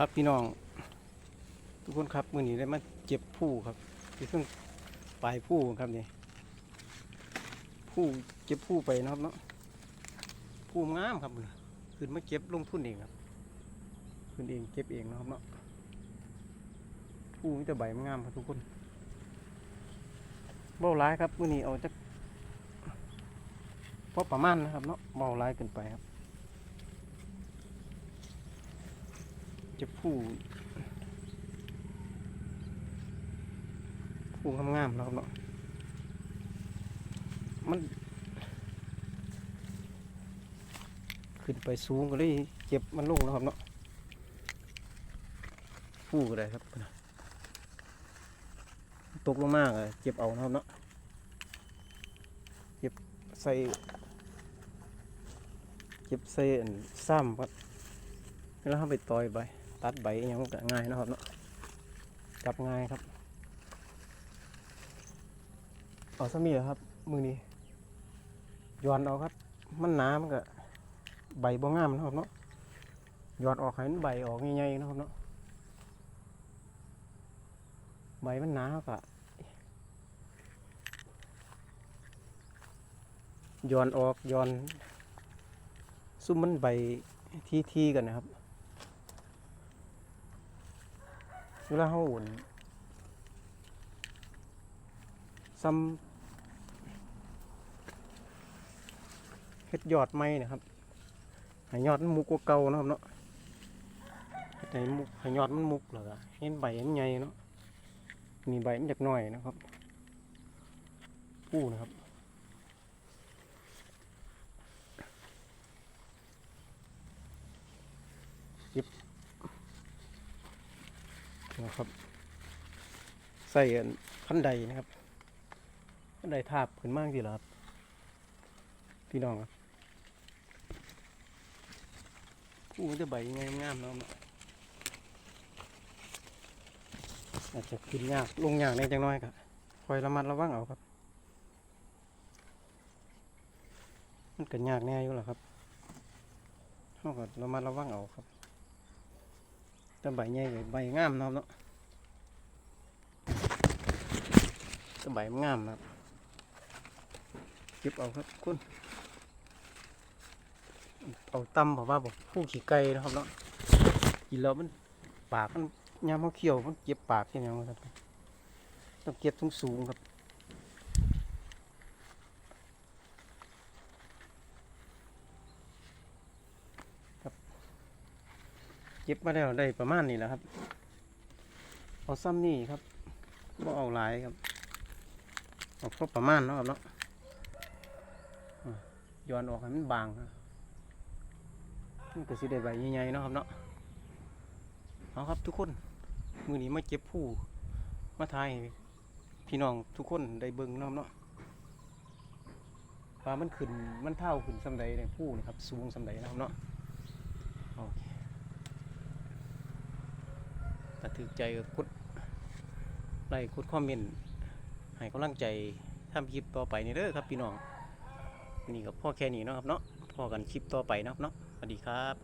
ครับพี่น้อง ทุกคนครับมือนี้ได้มาเจ็บผู้ครับที่เพิ่งปลายผู้ครับนี่ผู้เจ็บผู้ไปนะครับเนาะผู้งามครับมือขึ้นมาเก็บลงทุนเองครับขึ้นเองเก็บเองนะครับเนาะผู้มีแต่ใบมันงามครับทุกคนเบาร้ายครับมือนี้เอาจากพอประมาณนะครับเนาะเบาร้ายเกินไปครับ จะผู้ผู้งามๆนะครับเนาะมัน ขึ้นไปสูงก็เลยเก็บมันลงนะครับเนาะผู้ก็ได้ครับตกลงมากเลยเก็บเอานะครับเนาะเก็บใส่เก็บใส่อันซ้ำครับแล้วเขาไปต่อยใบ ตัดใบอหยังก็ง่ายนะครับเนาะจับง่ายครับเอาสมีเหรอครับ มือนี้ย้อนเอาครับ มันหนามันก็ใบบ่งามนะครับเนาะย้อนออกให้มันใบออกใหญ่ๆนะครับเนาะใบมันหนาเขาก็ย้อนออกย้อน ซุ่มมันใบทีๆกันนะครับ เวลาเขาอุ่นซ้ำเฮ็ดยอดไม้นะครับห้ยอดมันมุกกว่าเก่านะครับเนาะเฮ็ดให้มุกห้ยอดมันมุกเหรอเห็นใบมันใหญ่เนาะนี่ใบมันจากหน่อยนะครับผู้นะครับเก็บ นะครับใส่ขั้นใดนะครับขั้นใดทาบขึ้นมากดีหรอครับพี่น้องครับผู้จะใบยังไงงามๆเนาะอาจจะขึ้นยากลงยากในจังน้อยครับคอยระมัดระวังเอาครับ มันก็ยากแน่อยู่แหละครับเขาก็ระมัดระวังเอาครับ แต่ใบใหญ่ใบงามนะครับเนาะสบายงามครับเก็บเอาครับคุณเอาตำผมว่าบอกผู้ขี่ไก่นะครับเนาะกินแล้วมันปากมันยามเขาเคี่ยวมันเจ็บปากที่นี่ครับต้องเก็บสูงสูงๆครับ เก็บมาแล้วได้ประมาณนี้แหละครับ เอาซ้ำนี่ครับบ่เอาหลายครับเอาพอประมาณเนาะครับเนาะย้อนออกให้มันบางมันก็สิได้ใบใหญ่ๆเนาะครับเนาะเอาครับทุกคนมือนี้มาเก็บผู้มาทายพี่น้องทุกคนได้เบิ่งเนาะเนาะว่ามันขึ้นมันเท่าขึ้นสำใดในผู้นะครับ สูงสำใดนะครับเนาะโอเค ถือใจก็กดไลค์กดคอมเมนต์ให้กำลังใจทำคลิปต่อไปนี่เด้อครับพี่น้องนี่ก็พ่อแค่นี้เนาะครับเนาะพอกันคลิปต่อไปนะครับเนาะสวัสดีครับ